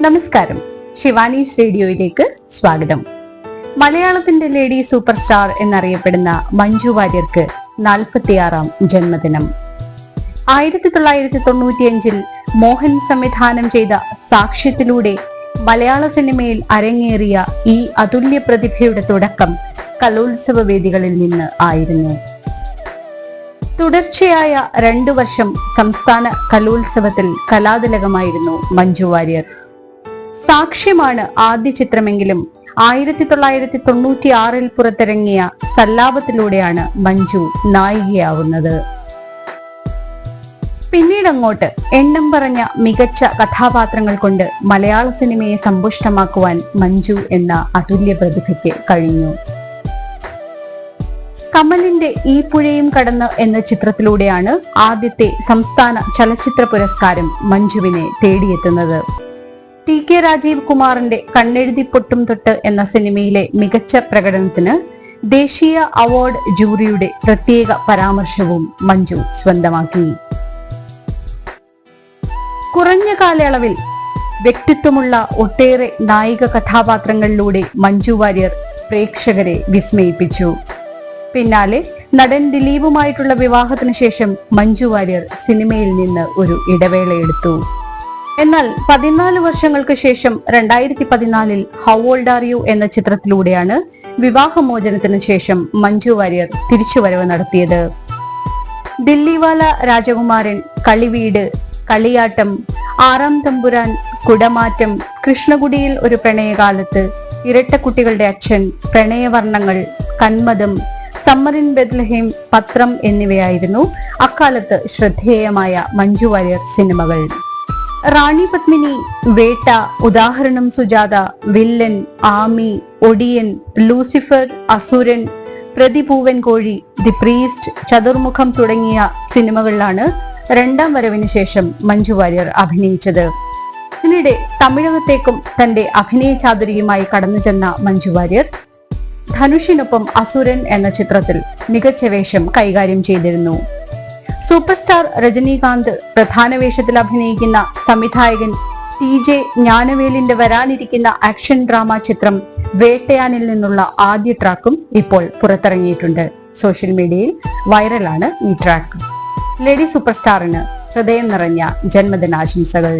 നമസ്കാരം. ശിവാനീസ് റേഡിയോയിലേക്ക് സ്വാഗതം. മലയാളത്തിന്റെ ലേഡി സൂപ്പർ സ്റ്റാർ എന്നറിയപ്പെടുന്ന മഞ്ജു വാര്യർക്ക് നാൽപ്പത്തിയാറാം ജന്മദിനം. ആയിരത്തി തൊള്ളായിരത്തി തൊണ്ണൂറ്റിയഞ്ചിൽ മോഹൻ സംവിധാനം ചെയ്ത സാക്ഷ്യത്തിലൂടെ മലയാള സിനിമയിൽ അരങ്ങേറിയ ഈ അതുല്യ പ്രതിഭയുടെ തുടക്കം കലോത്സവ വേദികളിൽ നിന്ന് ആയിരുന്നു. തുടർച്ചയായ രണ്ടു വർഷം സംസ്ഥാന കലോത്സവത്തിൽ കലാതിലകമായിരുന്നു മഞ്ജു വാര്യർ. സാക്ഷ്യമാണ് ആദ്യ ചിത്രമെങ്കിലും ആയിരത്തി തൊള്ളായിരത്തി തൊണ്ണൂറ്റി ആറിൽ പുറത്തിറങ്ങിയ സല്ലാപത്തിലൂടെയാണ് മഞ്ജു നായികയാവുന്നത്. പിന്നീട് അങ്ങോട്ട് എണ്ണം പറഞ്ഞ മികച്ച കഥാപാത്രങ്ങൾ കൊണ്ട് മലയാള സിനിമയെ സമ്പുഷ്ടമാക്കുവാൻ മഞ്ജു എന്ന അതുല്യ പ്രതിഭയ്ക്ക് കഴിഞ്ഞു. കമലിന്റെ ഈ പുഴയും കടന്ന് എന്ന ചിത്രത്തിലൂടെയാണ് ആദ്യത്തെ സംസ്ഥാന ചലച്ചിത്ര പുരസ്കാരം മഞ്ജുവിനെ തേടിയെത്തുന്നത്. ടി കെ രാജീവ് കുമാറിന്റെ കണ്ണെഴുതി പൊട്ടും തൊട്ട് എന്ന സിനിമയിലെ മികച്ച പ്രകടനത്തിന് ദേശീയ അവാർഡ് ജൂറിയുടെ പ്രത്യേക പരാമർശവും മഞ്ജു സ്വന്തമാക്കി. കുറഞ്ഞ കാലയളവിൽ വ്യക്തിത്വമുള്ള ഒട്ടേറെ നായിക കഥാപാത്രങ്ങളിലൂടെ മഞ്ജു വാര്യർ പ്രേക്ഷകരെ വിസ്മയിപ്പിച്ചു. പിന്നാലെ നടൻ ദിലീപുമായിട്ടുള്ള വിവാഹത്തിന് ശേഷം മഞ്ജു വാര്യർ സിനിമയിൽ നിന്ന് ഒരു ഇടവേളയെടുത്തു. എന്നാൽ പതിനാല് വർഷങ്ങൾക്ക് ശേഷം രണ്ടായിരത്തി പതിനാലിൽ ഹൗ ഓൾഡ് ആർ യു എന്ന ചിത്രത്തിലൂടെയാണ് വിവാഹമോചനത്തിന് ശേഷം മഞ്ജു വാര്യർ തിരിച്ചുവരവ് നടത്തിയത്. ദില്ലിവാല രാജകുമാരൻ കളിവീട് കളിയാട്ടം ആറാം തമ്പുരാൻ കുടമാറ്റം കൃഷ്ണകുടിയിൽ ഒരു പ്രണയകാലത്ത് ഇരട്ടക്കുട്ടികളുടെ അച്ഛൻ പ്രണയവർണങ്ങൾ കന്മദം സമ്മറിൻ ബെത്ലഹേം പത്രം എന്നിവയായിരുന്നു അക്കാലത്ത് ശ്രദ്ധേയമായ മഞ്ജു വാര്യർ സിനിമകൾ. റാണി പത്മിനി വേട്ട ഉദാഹരണം സുജാത വില്ലൻ ആമി ഒടിയൻ ലൂസിഫർ അസുരൻ പ്രതിപൂവൻ കോഴി ദി പ്രീസ്റ്റ് ചതുർമുഖം തുടങ്ങിയ സിനിമകളിലാണ് രണ്ടാം വരവിന് ശേഷം മഞ്ജു വാര്യർ അഭിനയിച്ചത്. ഇതിനിടെ തമിഴകത്തേക്കും തന്റെ അഭിനയ ചാതുരിയുമായി കടന്നു ചെന്ന മഞ്ജു വാര്യർ ധനുഷിനൊപ്പം അസുരൻ എന്ന ചിത്രത്തിൽ മികച്ച വേഷം കൈകാര്യം ചെയ്തിരുന്നു. സൂപ്പർ സ്റ്റാർ രജനീകാന്ത് പ്രധാന വേഷത്തിൽ അഭിനയിക്കുന്ന സംവിധായകൻ ടി ജെ ജ്ഞാനവേലിന്റെ വരാനിരിക്കുന്ന ആക്ഷൻ ഡ്രാമ ചിത്രം വേട്ടയാനിൽ നിന്നുള്ള ആദ്യ ട്രാക്കും ഇപ്പോൾ പുറത്തിറങ്ങിയിട്ടുണ്ട്. സോഷ്യൽ മീഡിയയിൽ വൈറലാണ് ഈ ട്രാക്ക്. ലേഡി സൂപ്പർ സ്റ്റാറിന് ഹൃദയം നിറഞ്ഞ ജന്മദിനാശംസകൾ.